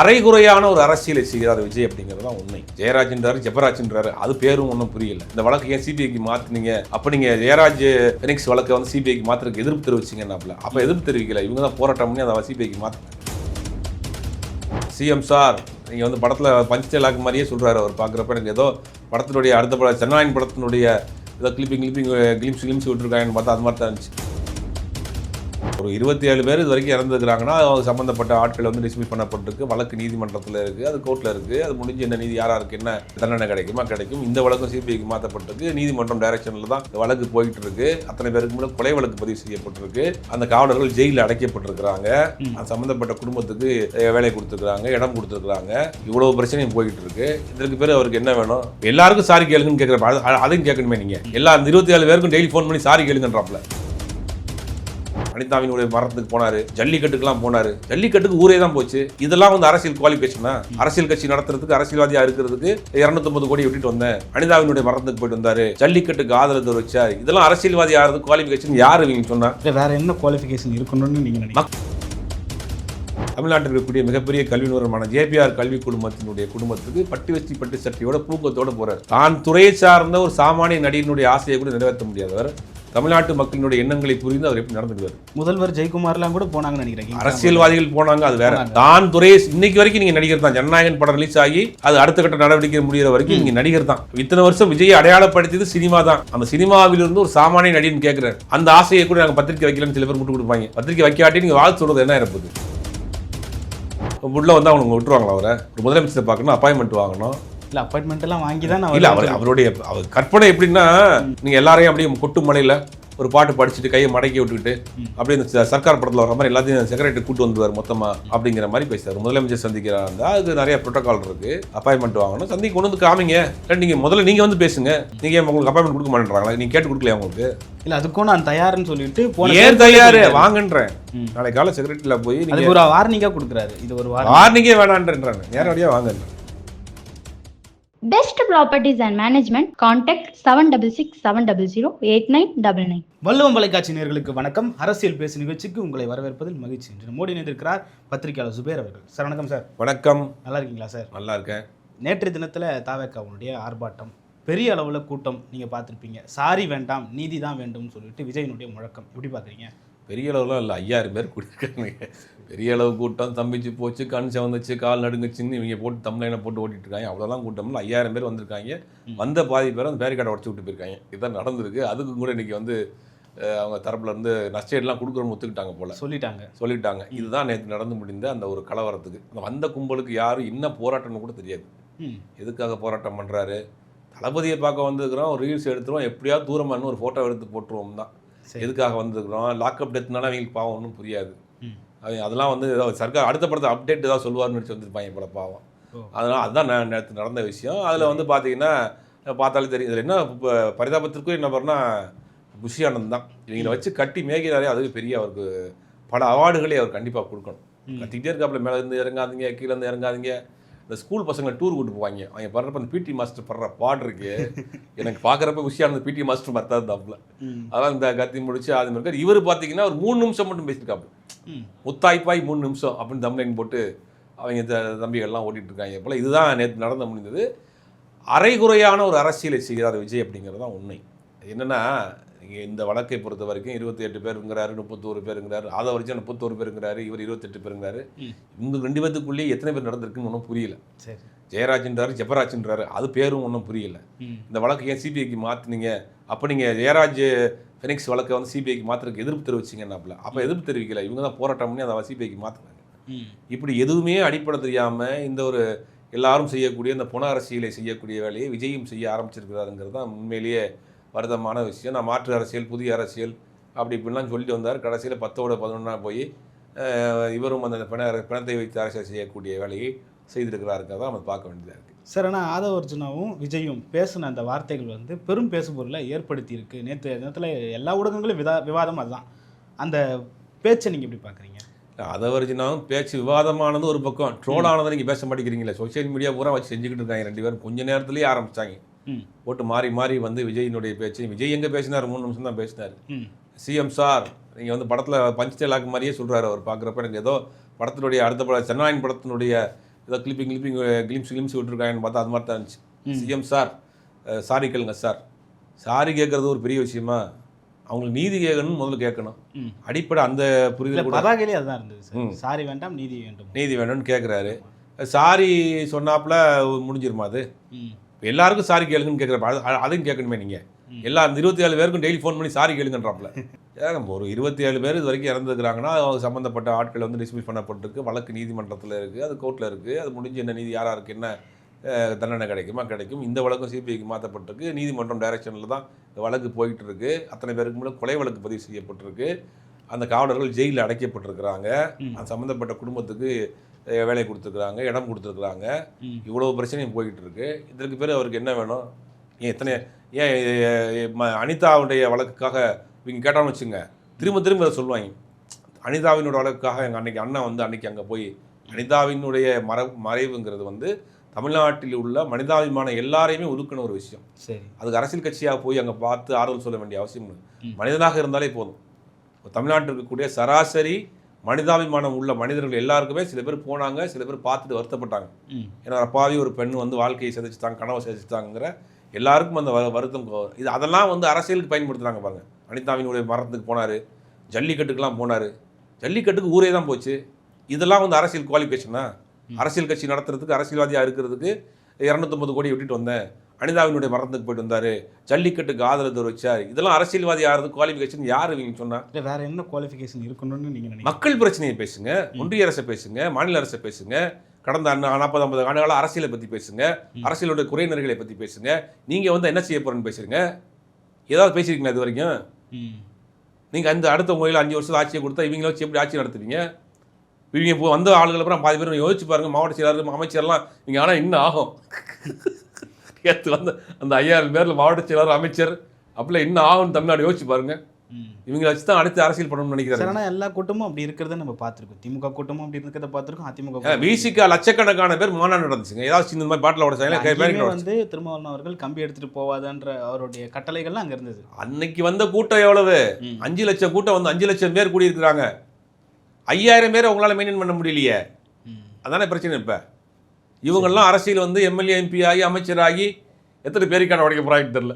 அரைகுறையான ஒரு அரசியலை செய்கிறார் விஜய் அப்படிங்கிறது தான் உண்மை. ஜெயராஜ்ன்றாரு ஜெபராஜ்ன்றாரு அது பேரும் ஒன்றும் புரியல. இந்த வழக்கு ஏன் சிபிஐக்கு மாற்றினீங்க அப்ப நீங்க ஜெயராஜ் பெனிக்ஸ் வழக்கை வந்து சிபிஐக்கு மாற்றுறதுக்கு எதிர்ப்பு தெரிவிச்சிங்கன்னாப்ல. அப்ப எதிர்ப்பு தெரிவிக்கல. இவங்க தான் போராட்டம் பண்ணி அதை சிபிஐக்கு மாத்தினாங்க. சிஎம் சார் நீங்கள் வந்து படத்தில் பஞ்சலாக்கு மாதிரியே சொல்கிறாரு அவர் பார்க்குறப்ப எனக்கு ஏதோ படத்தினுடைய அடுத்த படம் சென்னாயின் படத்தினுடைய ஏதோ கிளிப்பிங் கிளிப்பிங் கிளிம்ஸ் கிளிம்ஸ் விட்டுருக்காங்கன்னு பார்த்தா அது மாதிரி தான் இருந்துச்சு. ஒரு இருபத்தி ஏழு பேர் இது வரைக்கும் இறந்துருக்காங்கன்னா அவங்க சம்மந்தப்பட்ட ஆட்கள் வந்து டிஸ்மிஸ் பண்ணப்பட்டிருக்கு. வழக்கு நீதிமன்றத்தில் இருக்குது அது கோர்ட்டில் இருக்குது அது முடிஞ்சு என்ன நீதி யார் யாருக்கு என்ன தண்டனை கிடைக்குமா கிடைக்கும். இந்த வழக்கும் சிபிஐக்கு மாற்றப்பட்டிருக்கு நீதிமன்றம் டைரக்ஷனில் தான் வழக்கு போயிட்டு இருக்கு அத்தனை பேருக்கு மேலே கொலை வழக்கு பதிவு செய்யப்பட்டிருக்கு. அந்த காவலர்கள் ஜெயிலில் அடைக்கப்பட்டிருக்கிறாங்க. அது சம்மந்தப்பட்ட குடும்பத்துக்கு வேலை கொடுத்துருக்காங்க இடம் கொடுத்துருக்காங்க இவ்வளவு பிரச்சனையும் போயிட்டு இருக்கு இதற்கு பேர் அவருக்கு என்ன வேணும்? எல்லாருக்கும் சாரி கேளுங்கன்னு கேட்குறப்ப அதையும் கேட்கணுமே நீங்க. எல்லா இருபத்தி ஏழு பேருக்கும் டெய்லி ஃபோன் பண்ணி சாரி கேளுங்கன்றாப்ல அனிதாவினுடைய மரணத்துக்கு போனாரு ஜல்லிக்கட்டுக்கெல்லாம் போனாரு. ஜல்லிக்கட்டுக்கு ஊரே தான் போச்சு. இதெல்லாம் வந்து அரசியல் குவாலிஃபிகேஷனா அரசியல் கட்சி நடத்துறதுக்கு அரசியல்வாதியா இருக்கிறதுக்கு 250 கோடி விட்டுட்டு வந்தேன். அனிதாவினுடைய மரணத்துக்கு போயிட்டு வந்தாரு. ஜல்லிக்கட்டுக்கு ஆதரவு தெரிவிச்சார் இதெல்லாம் அரசியல்வாதி ஆகிறது குவாலிஃபிகேஷன் யார் இவங்க சொன்னா? வேற என்ன குவாலிஃபிகேஷன் இருக்கணும்னு நீங்க நினைக்கிறீங்க? தமிழ்நாட்டில் இருக்கக்கூடிய மிகப்பெரிய கல்வி நிறுவனமான ஜேபிஆர் கல்வி குடும்பத்தினுடைய குடும்பத்துக்கு பட்டு வச்சி பட்டு சட்டையோட பூக்கத்தோட போறார். தான் துறையை சார்ந்த ஒரு சாமானிய நடிகனுடைய ஆசையை கூட நிறைவேற்ற முடியாதவர் தமிழ்நாட்டு மக்களினுடைய எண்ணங்களை புரிந்து அவர் எப்படி நடந்துக்குவார் முதல்வர் ஜெயக்குமார்லாம் கூட போனாங்கன்னு நினைக்கிறேன். அரசியல்வாதிகள் போனாங்க அது வேற. தான் துறையை இன்னைக்கு வரைக்கும் நீங்க நடிகர் தான். ஜனநாயகன் படம் ரிலீஸ் ஆகி அது அடுத்த கட்ட நடவடிக்கை முடிகிற வரைக்கும் நீங்க நடிகர் தான். இத்தனை வருஷம் விஜயை அடையாளப்படுத்தியது சினிமா தான். அந்த சினிமாவிலிருந்து ஒரு சாமானிய நடிகன் கேட்கிறார் அந்த ஆசையை கூட நாங்க பத்திரிக்கை வைக்கலன்னு சில பேர் முட்டு கொடுப்பாங்க. பத்திரிக்கை வைக்காட்டி நீங்க வாழ்த்து சொல்றது என்ன இருப்பது உள்ள வந்து அவங்க விட்டுருவாங்களா அவரை? ஒரு முதலமைச்சரை பார்க்கணும் அப்பாயின்மெண்ட் வாங்கணும். இல்ல அப்பாயின்மெண்ட் எல்லாம் வாங்கி தான் நான் இல்ல அவர். அவருடைய அவர் கற்பனை எப்படின்னா நீங்க எல்லாரையும் அப்படியே கொட்டு மலையில ஒரு பாட்டு படிச்சுட்டு கையை மடக்கி விட்டுக்கிட்டு அப்படியே இந்த சர்க்கார் படத்துல வர மாதிரி எல்லாத்தையும் செக்ரட்டரி கூட்டு வந்துருவார் மொத்தமா அப்படிங்கிற மாதிரி பேசுறாரு. முதலமைச்சர் சந்திக்கிறா இருந்தா அதுக்கு நிறைய ப்ரோட்டோகால் இருக்கு. அப்பாயின்மெண்ட் வாங்கணும். சந்திக்கு கொண்டு வந்து காமிங்க. இல்ல நீங்க முதல்ல நீங்க வந்து பேசுங்க. நீங்க ஏன் உங்களுக்கு அப்பாயின்மெண்ட் கொடுக்க மாட்டேறாங்களா நீங்க கேட்டு கொடுக்கலையா உங்களுக்கு? இல்ல அதுக்கும் நான் தயாருன்னு சொல்லிட்டு ஏன் தயாரு. வாங்கன்றேன். நாளைக்கு காலை செக்ரட்டரியில போய் நீங்க அதுக்கு ஒரு வார்னிங்கா கொடுக்குறாரு. இது ஒரு வார்னிங் வார்னிங்கே வேணான்றேன் நேரடியா வாங்கன்றேன் Best Properties and Management, contact 7667008999. வள்ளுவம் தொலைக்காட்சி நேயர்களுக்கு வணக்கம். அரசியல் பேசு நிகழ்ச்சிக்கு உங்களை வரவேற்பதில் மகிழ்ச்சி இன்று மோடி இணைந்திருக்கிறார் பத்திரிகையாளர் சுபேர் அவர்கள். சார் வணக்கம் சார். வணக்கம். நல்லா இருக்கீங்களா சார்? நல்லா இருக்கேன். நேற்று தினத்தில் தாவேக்காவுடைய ஆர்ப்பாட்டம் பெரிய அளவில் கூட்டம் நீங்கள் பார்த்துருப்பீங்க. சாரி வேண்டாம் நீதி தான் வேண்டும்னு சொல்லிட்டு விஜயனுடைய முழக்கம். எப்படி பார்க்குறீங்க? பெரிய அளவுலாம் இல்லை ஐயாயிரம் பேர் கூட்டியிருக்காங்க பெரிய அளவு கூட்டம் தம்பிச்சு போச்சு கண் வந்துச்சு கால் நடுங்குச்சுன்னு இவங்க போட்டு தம்ளைனை போட்டு ஓட்டிட்டு இருக்காங்க அவ்வளோதான் கூட்டம் இல்லை ஐயாயிரம் பேர் வந்திருக்காங்க. வந்த பாதி பேர் அந்த பேரிக்கார்டை உடச்சு விட்டு போயிருக்காங்க. இதுதான் நடந்திருக்கு. அதுக்கு கூட இன்னைக்கு வந்து அவங்க தரப்புல இருந்து நஷ்டேட்லாம் கொடுக்குறோம்னு ஒத்துக்கிட்டாங்க போல. சொல்லிட்டாங்க. சொல்லிட்டாங்க. இதுதான் நேற்று நடந்து முடிந்த அந்த ஒரு கலவரத்துக்கு. அந்த வந்த கும்பலுக்கு யாரும் என்ன போராட்டம்னு கூட தெரியாது. எதுக்காக போராட்டம் பண்ணுறாரு தளபதியை பார்க்க வந்திருக்கிறோம் ரீல்ஸ் எடுத்துருவோம் எப்படியாவது தூரமாக இன்னும் ஒரு ஃபோட்டோ எடுத்து போட்டுருவோம் தான் எதுக்காக வந்திருக்கிறோம்? லாக்அப் டெத்னால அவங்களுக்கு பாவம் ஒன்றும் புரியாது. அவங்க அதெல்லாம் வந்து ஏதாவது சர்க்கார் அடுத்த படத்தை அப்டேட் ஏதாவது சொல்லுவார்னு நினச்சி வந்திருப்பாங்க போல பாவம். அதனால் அதுதான் நேற்று நடந்த விஷயம். அதில் வந்து பார்த்தீங்கன்னா பார்த்தாலே தெரியும். இதில் என்ன இப்போ பரிதாபத்திற்கும் என்ன பண்ணா குஷி ஆனந்த் தான். இவங்களை வச்சு கட்டி மேய்கிறாரே அதுக்கு பெரிய அவருக்கு பல அவார்டுகளே அவர் கண்டிப்பாக கொடுக்கணும். கத்திக்கிட்டே இருக்காப்புல மேலே இருந்து இறங்காதீங்க கீழே இருந்து இறங்காதீங்க. இந்த ஸ்கூல் பசங்களை டூர் கூட்டு போவாங்க. அவங்க படுறப்ப அந்த பிடி மாஸ்டர் படுற பாடு இருக்கு. எனக்கு பார்க்குறப்ப குஷியானது பிடி மாஸ்டர் மாதிரி தான் தாப்புல அதான் இந்த கத்தி முடிச்சு அது இருக்கார். இவர் பார்த்தீங்கன்னா ஒரு மூணு நிமிஷம் மட்டும் பேசியிருக்காப்பு ம். முத்தாய்ப்பாய் மூணு நிமிஷம் அப்படின்னு தம்லைன் போட்டு அவங்க தம்பிகள்லாம் ஓட்டிட்டு இருக்காங்க போல இதுதான் நேற்று நடந்து முடிந்தது. அரைகுறையான ஒரு அரசியலை செய்கிறார் விஜய் அப்படிங்கிறது தான் உண்மை. என்னன்னா இங்க இந்த வழக்கை பொறுத்த வரைக்கும் இருபத்தி எட்டு பேருங்கிறாரு முப்பத்தோரு பேருங்கிறாரு அதை வரைக்கும் முப்பத்தோரு பேருங்கிறாரு இவர் இருபத்தெட்டு பேருங்கிறாரு. இவங்க ரெண்டு பேத்துக்குள்ளேயே எத்தனை பேர் நடந்திருக்குன்னு ஒன்றும் புரியல. ஜெயராஜ்ன்றாரு ஜெபராஜ்ன்றாரு அது பேரும் ஒன்றும் புரியல. இந்த வழக்கு ஏன் சிபிஐக்கு மாத்துனீங்க? அப்போ நீங்கள் ஜெயராஜ் ஃபெனிக்ஸ் வழக்கை வந்து சிபிஐக்கு மாத்துறதுக்கு எதிர்ப்பு தெரிவிச்சிங்கன்னாப்ல. அப்போ எதிர்ப்பு தெரிவிக்கல. இவங்க தான் போராட்டம் பண்ணி அதை சிபிஐக்கு மாற்றினாங்க இப்படி எதுவுமே அடிப்படை தெரியாமல் இந்த ஒரு எல்லாரும் செய்யக்கூடிய இந்த புன அரசியலை செய்யக்கூடிய வேலையை விஜயும் செய்ய ஆரம்பிச்சிருக்கிறாருங்கிறது தான் உண்மையிலேயே வருத்தமான விஷயம். நான் மாற்று அரசியல் புதிய அரசியல் அப்படி இப்படிலாம் சொல்லிட்டு வந்தார். கடைசியில் பத்தோட பதினொன்றா போய் இவரும் அந்த பிண பிணத்தை வைத்து அரசியல் செய்யக்கூடிய வேலையை செய்திருக்கிறாருங்கிறத நம்ம பார்க்க வேண்டியதாக இருக்குது சார் ஆனால் ஆதவ அர்ஜுனாவும் விஜயும் பேசின அந்த வார்த்தைகள் வந்து பெரும் பேசுபொருளை ஏற்படுத்தி இருக்கு நேற்று தினத்தில் எல்லா ஊடகங்களும் விதா விவாதம் அதுதான். அந்த பேச்சை நீங்கள் எப்படி பார்க்குறீங்க? வரைச்சுனாலும் பேச்சு விவாதமானது ஒரு பக்கம். ட்ரோல் ஆனதை நீங்கள் பேச மாட்டேங்கிறீங்களே. சோஷியல் மீடியா பூரா வச்சு செஞ்சுக்கிட்டு இருக்காங்க. ரெண்டு பேரும் கொஞ்ச நேரத்துலேயே ஆரம்பிச்சாங்க. ம். போட்டு மாறி மாறி வந்து விஜயினுடைய பேச்சு விஜய் எங்கே பேசினார்? மூணு நிமிஷம் தான் பேசினார். ம். சிஎம் சார் நீங்கள் வந்து படத்தில் பஞ்சலாக்கு மாதிரியே சொல்கிறாரு அவர். பார்க்குறப்ப எனக்கு ஏதோ படத்தினுடைய அடுத்த படம் சென்னாயின் படத்தினுடைய ஏதோ கிளிப்பிங் கிளிப்பிங் கிளிம்ஸ் கிளிம்ஸ் விட்டுருக்காங்கன்னு பார்த்தா அது மாதிரி தான் இருந்துச்சு சிஎம் சார் சாரி கேளுங்க சார். சாரி கேட்கறது ஒரு பெரிய விஷயமா? அவங்களுக்கு நீதி கேட்கணும்னு முதல்ல கேட்கணும். அடிப்படை அந்த புரிதல் கூட பதாகையிலே அதுதான் இருந்தது சார். சாரி வேண்டாம் நீதி வேண்டும். நீதி வேணும்னு கேட்குறாரு சாரி சொன்னாப்புல முடிஞ்சிருமா அது? எல்லாருக்கும் சாரி கேளுங்கன்னு கேட்குறப்ப அதையும் கேட்கணுமே நீங்கள் எல்லா அந்த இருபத்தி ஏழு பேருக்கும் டெய்லி ஃபோன் பண்ணி சாரி கேளுங்கன்றாப்புல. ஏங்க ஒரு இருபத்தி ஏழு பேர் இது வரைக்கும் இறந்துருக்காங்கன்னா அவங்க சம்மந்தப்பட்ட ஆட்கள் வந்து டிஸ்மிஸ் பண்ணப்பட்டிருக்கு. வழக்கு நீதிமன்றத்தில் இருக்குது அது கோர்ட்டில் இருக்குது அது முடிஞ்சு என்ன நீதி யார் யாருக்கு என்ன தண்டனை கிடைக்குமா? கிடைக்கும். இந்த வழக்கும் சிபிஐக்கு மாற்றப்பட்டிருக்கு நீதிமன்றம் டைரக்ஷனில் தான் இந்த வழக்கு போயிட்டு இருக்கு அத்தனை பேருக்கு முன்னாடி கொலை வழக்கு பதிவு செய்யப்பட்டிருக்கு. அந்த காவலர்கள் ஜெயிலில் அடைக்கப்பட்டிருக்கிறாங்க. அது சம்மந்தப்பட்ட குடும்பத்துக்கு வேலை கொடுத்துருக்குறாங்க இடம் கொடுத்துருக்குறாங்க. இவ்வளோ பிரச்சனையும் போய்கிட்டு இருக்கு இதற்கு பேர் அவருக்கு என்ன வேணும்? ஏன் எத்தனை ஏன் அனிதாவுடைய வழக்குக்காக இவங்க கேட்டான்னு வச்சுங்க திரும்ப திரும்ப அதை சொல்லுவாங்க. அனிதாவினோட வழக்குக்காக எங்கள் அன்னைக்கு அண்ணா வந்து அன்னைக்கு அங்கே போய் அனிதாவினுடைய மர மறைவுங்கிறது வந்து தமிழ்நாட்டில் உள்ள மனிதாபிமான எல்லாரையுமே ஒதுக்கின ஒரு விஷயம். சரி. அதுக்கு அரசியல் கட்சியாக போய் அங்கே பார்த்து ஆறுதல் சொல்ல வேண்டிய அவசியம் மனிதனாக இருந்தாலே போதும். தமிழ்நாட்டில் இருக்கக்கூடிய சராசரி மனிதாபிமானம் உள்ள மனிதர்கள் எல்லாருக்குமே சில பேர் போனாங்க சில பேர் பார்த்துட்டு வருத்தப்பட்டாங்க. ஏன்னா அப்பாவி ஒரு பெண் வந்து வாழ்க்கையை சிதைச்சிட்டாங்க கனவை சிதைச்சிட்டாங்கிற எல்லாருக்கும் அந்த வரு- வருத்தம் இது அதெல்லாம் வந்து அரசியலுக்கு பயன்படுத்துறாங்க பாருங்க. அனிதாவினுடைய மரணத்துக்கு போனார் ஜல்லிக்கட்டுக்கெல்லாம் போனார். ஜல்லிக்கட்டுக்கு ஊரே தான் போச்சு. இதெல்லாம் வந்து அரசியல் குவாலிஃபிகேஷனா அரசியல் கட்சி நடத்துறதுக்கு அரசியல்வாதியாக இருக்கிறதுக்கு இரநூத்தொம்பது கோடி விட்டுட்டு வந்தேன். அனிதாவினுடைய மரணத்துக்கு போயிட்டு வந்தார். ஜல்லிக்கட்டுக்கு ஆதரவு தெரிவிச்சார் இதெல்லாம் அரசியல்வாதி ஆகிறது குவாலிஃபிகேஷன் யார் இவங்க சொன்னா? இல்லை வேற என்ன குவாலிஃபிகேஷன் இருக்கணும்னு நீங்க நினைக்கிறீங்க? மக்கள் பிரச்சனையை பேசுங்க. ஒன்றிய அரசை பேசுங்க மாநில அரசை பேசுங்க. கடந்த நாற்பது ஐம்பது ஆண்டுகால அரசியலை பற்றி பேசுங்க. அரசியலோட குறைநிறைகளை பற்றி பேசுங்க. நீங்கள் வந்து என்ன செய்ய போறேன்னு பேசுறீங்க? ஏதாவது பேசியிருக்கீங்களா இது வரைக்கும்? நீங்கள் அந்த அடுத்த முறையில் அஞ்சு வருஷம் ஆட்சியை கொடுத்தா இவங்கள வச்சு எப்படி ஆட்சி நடத்துவீங்க? இவங்க இப்போ வந்த ஆளுகள் அப்புறம் பாதி பேர் யோசிச்சு பாருங்க. மாவட்ட செயலாளர் அமைச்சர்லாம் இங்கே ஆனால் இன்னும் ஆகும். ஏற்று வந்த அந்த ஐயாயிரம் பேரில் மாவட்ட செயலாளர் அமைச்சர் அப்படிலாம் இன்னும் ஆகும்னு தமிழ்நாடு யோசிச்சு பாருங்க. இவங்களை வச்சு தான் அடுத்து அரசியல் பண்ணணும்னு நினைக்கிறாரு. சார் ஆனால் எல்லா கூட்டமும் அப்படி இருக்கிறத நம்ம பார்த்துருக்கோம். திமுக கூட்டமும் அப்படி இருக்கிறத பார்த்துருக்கோம் அதிமுக விசிகா லட்சக்கணக்கான பேர் மாநாடு நடந்துச்சுங்க. ஏதாவது இந்த மாதிரி பாட்டில் உடச்சாங்களா அங்கேயுமே வந்து திருமாவளவன் அவர்கள் கம்பி எடுத்துட்டு போவாதன்ற அவருடைய கட்டளைகள்லாம் அங்க இருந்தது. அன்னைக்கு வந்த கூட்டம் எவ்வளவு. அஞ்சு லட்சம் கூட்டம் வந்து அஞ்சு லட்சம் பேர் கூடியிருக்கிறாங்க. ஐயாயிரம் பேரை உங்களால் மெயின்டைன் பண்ண முடியலையே. அதானே பிரச்சனை இப்போ? இவங்கெல்லாம் அரசியல் வந்து எம்எல்ஏ எம்பி ஆகி அமைச்சராகி எத்தனை பேருக்கான உடைக்க போகிறாங்கன்னு தெரில.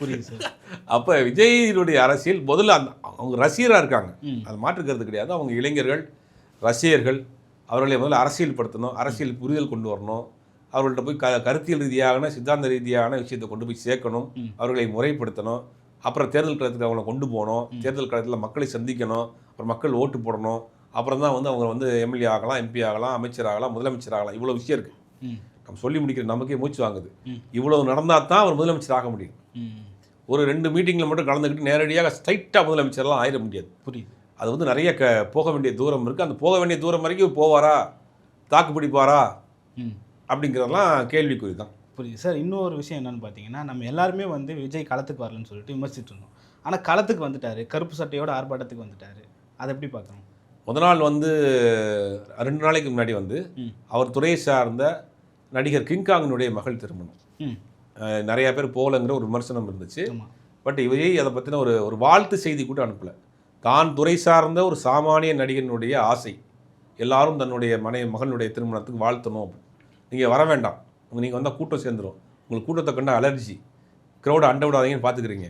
புரியுது சார். அப்போ விஜயினுடைய அரசியல் முதல்ல அந்த அவங்க ரசிகராக இருக்காங்க. அது மாற்றுக்கிறது கிடையாது. அவங்க இளைஞர்கள் ரசிகர்கள் அவர்களை முதல்ல அரசியல் படுத்தணும் அரசியல் புரிதல் கொண்டு வரணும். அவர்கள்ட்ட போய் க கருத்தியல் ரீதியான சித்தாந்த ரீதியான விஷயத்தை கொண்டு போய் சேர்க்கணும். அவர்களை முறைப்படுத்தணும். அப்புறம் தேர்தல் களத்துக்கு அவங்களை கொண்டு போகணும். தேர்தல் களத்தில் மக்களை சந்திக்கணும். அப்புறம் மக்கள் ஓட்டு போடணும். அப்புறம் தான் வந்து அவங்க வந்து எம்எல்ஏ ஆகலாம் எம்பி ஆகலாம் அமைச்சர் ஆகலாம் முதலமைச்சர் ஆகலாம். இவ்வளோ விஷயம் இருக்குது நம்ம சொல்லி முடிக்கிற நமக்கே மூச்சு வாங்குது. ம். இவ்வளவு நடந்தால் தான் அவர் முதலமைச்சர் ஆக முடியும். ஒரு ரெண்டு மீட்டிங்கில் மட்டும் கலந்துக்கிட்டு நேரடியாக ஸ்ட்ரைட்டாக முதலமைச்சர்லாம் ஆயிட முடியாது. புரியுது. அது வந்து நிறைய க போக வேண்டிய தூரம் இருக்குது அந்த போக வேண்டிய தூரம் வரைக்கும் போவாரா? தாக்கு பிடிப்பாரா? அப்படிங்கிறதெல்லாம் கேள்விக்குறி தான். புரியுது. சார் இன்னொரு விஷயம் என்னன்னு பார்த்தீங்கன்னா நம்ம எல்லாருமே வந்து விஜய் களத்துக்கு வரலன்னு சொல்லிட்டு விமர்சிட்டு இருந்தோம். ஆனால் களத்துக்கு வந்துட்டாரு. கருப்பு சட்டையோட ஆர்ப்பாட்டத்துக்கு வந்துட்டாரு. அதை எப்படி பார்க்கணும் முத நாள் வந்து ரெண்டு நாளைக்கு முன்னாடி வந்து அவர் துறையை சார்ந்த நடிகர் கிங்காங்கினுடைய மகள் திருமணம். நிறைய பேர் போகலங்கிற ஒரு விமர்சனம் இருந்துச்சு. பட் விஜய் அதை பற்றின ஒரு ஒரு வாழ்த்து செய்தி கூட அனுப்பல. தான் துறை சார்ந்த ஒரு சாமானிய நடிகனுடைய ஆசை எல்லாரும் தன்னுடைய மனை மகனுடைய திருமணத்துக்கு வாழ்த்தணும் நீங்கள் வர வேண்டாம். நீங்கள் வந்தால் கூட்டம் சேர்ந்துடும் உங்களுக்கு கூட்டத்தை கண்ட அலர்ஜி க்ரௌடை அண்டை விடாதீங்கன்னு பார்த்துக்கிறீங்க.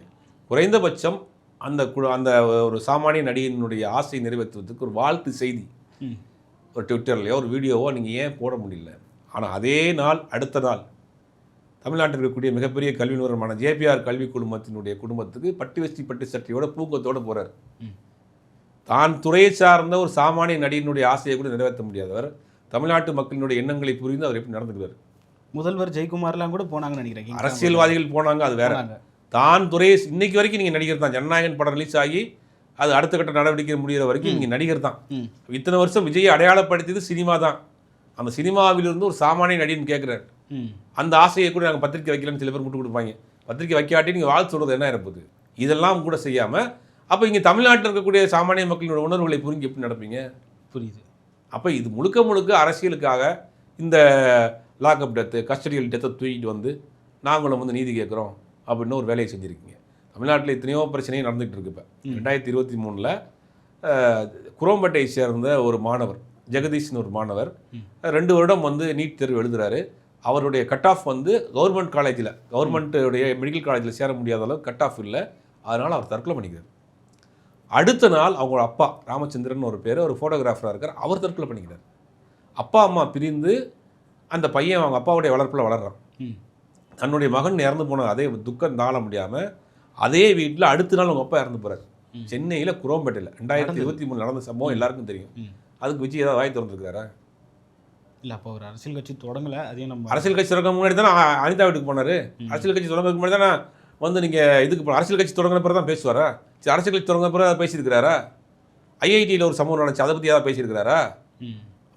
குறைந்தபட்சம் அந்த கு அந்த ஒரு சாமானிய நடிகனுடைய ஆசை நிறைவேற்றுவதற்கு ஒரு வாழ்த்து செய்தி. ஒரு ட்விட்டர்லையோ ஒரு வீடியோவோ நீங்கள் ஏன் போட முடியல? ஆனால் அதே நாள் அடுத்த நாள் தமிழ்நாட்டில் இருக்கக்கூடிய மிகப்பெரிய கல்வி நிறுவனமான ஜேபிஆர் கல்வி குழுமத்தினுடைய குடும்பத்துக்கு பட்டு வெஸ்டி பட்டு சட்டையோட பூங்கத்தோடு போகிறார். தான் துறையை சார்ந்த ஒரு சாமானிய நடிகனுடைய ஆசையை கூட நிறைவேற்ற முடியாதவர் தமிழ்நாட்டு மக்களினுடைய எண்ணங்களை புரிந்து அவர் எப்படி நடந்துக்கிறார் முதல்வர் ஜெயக்குமார்லாம் கூட போனாங்கன்னு நினைக்கிறேன். அரசியல்வாதிகள் போனாங்க அது வேற. தான் துறையை இன்னைக்கு வரைக்கும் நீங்கள் நடிகர் தான். ஜனநாயகன் படம் ரிலீஸ் ஆகி அது அடுத்த கட்ட நடவடிக்கை முடிகிற வரைக்கும் நீங்கள் நடிகர் தான். இத்தனை வருஷம் விஜயை அடையாளப்படுத்தியது சினிமா தான். அந்த சினிமாவிலிருந்து ஒரு சாமானிய நடிகன் கேட்குறாரு ம். அந்த ஆசையை கூட நாங்கள் பத்திரிக்கை வைக்கலன்னு சில பேர் முட்டு கொடுப்பாங்க. பத்திரிக்கை வைக்காட்டி நீங்கள் வாழ்த்து சொல்கிறது என்ன இருப்பது இதெல்லாம் கூட செய்யாமல் அப்போ இங்கே தமிழ்நாட்டில் இருக்கக்கூடிய சாமானிய மக்களினோட உணர்வுகளை புரிஞ்சு எப்படி நடப்பீங்க? புரியுது. அப்போ இது முழுக்க முழுக்க அரசியலுக்காக இந்த லாக்அப் டெத்து கஸ்டடியல் டெத்தை தூக்கிட்டு வந்து நாங்களும் வந்து நீதி கேட்குறோம் அப்படின்னு ஒரு வேலையை செஞ்சுருக்கீங்க. தமிழ்நாட்டில் எத்தனையோ பிரச்சனையும் நடந்துகிட்டு இருக்கு இப்போ ரெண்டாயிரத்தி இருபத்தி மூணில் குரோம்பேட்டை சேர்ந்த ஒரு மாணவர் ஜெகதீஷ்னு ஒரு மாணவர் ரெண்டு வருடம் வந்து நீட் தேர்வு எழுதுறாரு. அவருடைய கட் ஆஃப் வந்து கவர்மெண்ட் காலேஜில் கவர்மெண்ட்டுடைய மெடிக்கல் காலேஜில் சேர முடியாத அளவு கட் ஆஃப் இல்லை. அதனால் அவர் தற்கொலை பண்ணிக்கிறார். அடுத்த நாள் அவங்க அப்பா ராமச்சந்திரன் ஒரு பேர் ஒரு ஃபோட்டோகிராஃபராக இருக்கார். அவர் தற்கொலை பண்ணிக்கிறார். அப்பா அம்மா பிரிந்து அந்த பையன் அவங்க அப்பாவுடைய வளர்ப்பில் வளர்றான். ம். தன்னுடைய மகன் இறந்து போன அதே துக்கம் தாழ முடியாமல் அதே வீட்டில் அடுத்த நாள் அவங்க அப்பா இறந்து போகிறார் சென்னையில் குரோம்பேட்டையில். ரெண்டாயிரத்தி இருபத்தி மூணு நடந்த சம்பவம் எல்லாருக்கும் தெரியும். அதுக்கு விஜய் ஏதாவது வாய் திறந்துருக்காரா? இல்லை அப்போ ஒரு அரசியல் கட்சி தொடங்கல. அதையும் நம்ம அரசியல் கட்சி தொடங்க முன்னாடி தானே அனிதா வீட்டுக்கு போனார். அரசியல் கட்சி தொடங்குறதுக்கு முன்னாடி தானே வந்து நீங்கள் இதுக்கு அரசியல் கட்சி தொடங்கின பிறகு தான் பேசுவாரா? சரி அரசியல் கட்சி தொடங்கின பிறகு அதை பேசியிருக்கிறாரா? ஐஐடியில் ஒரு சம்பவம் நடந்துச்சு. அதை பற்றி ஏதாவது பேசியிருக்கிறாரா?